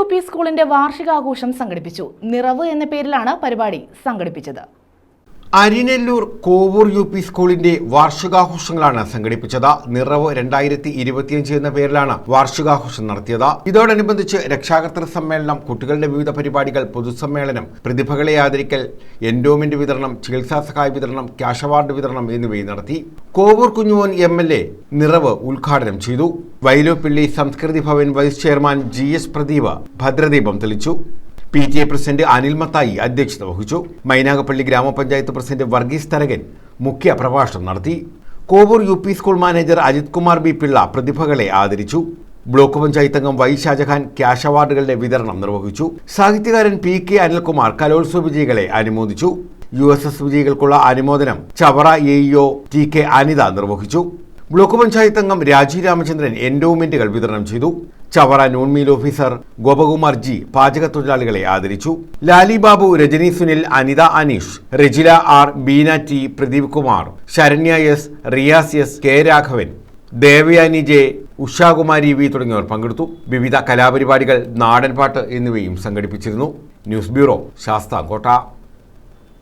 U P സ്കൂളിന്റെ വാർഷികാഘോഷം സംഘടിപ്പിച്ചു. നിറവ് എന്ന പേരിലാണ് പരിപാടി സംഘടിപ്പിച്ചത്. അരിനെല്ലൂർ കോവൂർ യു പി സ്കൂളിന്റെ വാർഷികാഘോഷങ്ങളാണ് സംഘടിപ്പിച്ചത്. നിറവ് രണ്ടായിരത്തി ഇരുപത്തിയഞ്ച് എന്ന പേരിലാണ് വാർഷികാഘോഷം നടത്തിയത്. ഇതോടനുബന്ധിച്ച് രക്ഷാകർത്തൃ സമ്മേളനം കുട്ടികളുടെ വിവിധ പരിപാടികൾ പൊതുസമ്മേളനം പ്രതിഭകളെ ആദരിക്കൽ എൻഡോമെന്റ് വിതരണം ചികിത്സാ സഹായ വിതരണം ക്യാഷ് അവാർഡ് വിതരണം എന്നിവയും നടത്തി. Kovoor Kunjumon M L A നിറവ് ഉദ്ഘാടനം ചെയ്തു. Vyloppilly Samskriti Bhavan vice chairman G S Pradeep ഭദ്രദീപം തെളിച്ചു. P T A president Anil Mathai അധ്യക്ഷത വഹിച്ചു. മൈനാഗപ്പള്ളി ഗ്രാമപഞ്ചായത്ത് പ്രസിഡന്റ് വർഗീസ് തരകൻ മുഖ്യ പ്രഭാഷണം നടത്തി. Kovoor U P school manager Ajith Kumar B Pillai പ്രതിഭകളെ ആദരിച്ചു. ബ്ലോക്ക് പഞ്ചായത്ത് അംഗം വൈ ഷാജഹാൻ ക്യാഷ് അവാർഡുകളുടെ വിതരണം നിർവഹിച്ചു. സാഹിത്യകാരൻ പി കെ അനിൽകുമാർ കലോത്സവ വിജയികളെ അനുമോദിച്ചു. യു എസ് എസ് വിജയികൾക്കുള്ള അനുമോദനം Chavara A T K Anitha നിർവഹിച്ചു. ബ്ലോക്ക് പഞ്ചായത്ത് അംഗം രാജീവ് രാമചന്ദ്രൻ എൻഡോമെന്റുകൾ വിതരണം ചെയ്തു. Chavara noon meal officer Gopakumar G പാചക തൊഴിലാളികളെ ആദരിച്ചു. Lali Babu Rajani Sunil Anitha Aneesh Rejila R Beena T Pradeep Kumar Saranya S Riyas S K Raghavan Devayani J Ushakumari V തുടങ്ങിയവർ പങ്കെടുത്തു. വിവിധ കലാപരിപാടികൾ നാടൻപാട്ട് എന്നിവയും സംഘടിപ്പിച്ചിരുന്നു. News bureau Sasthamkotta.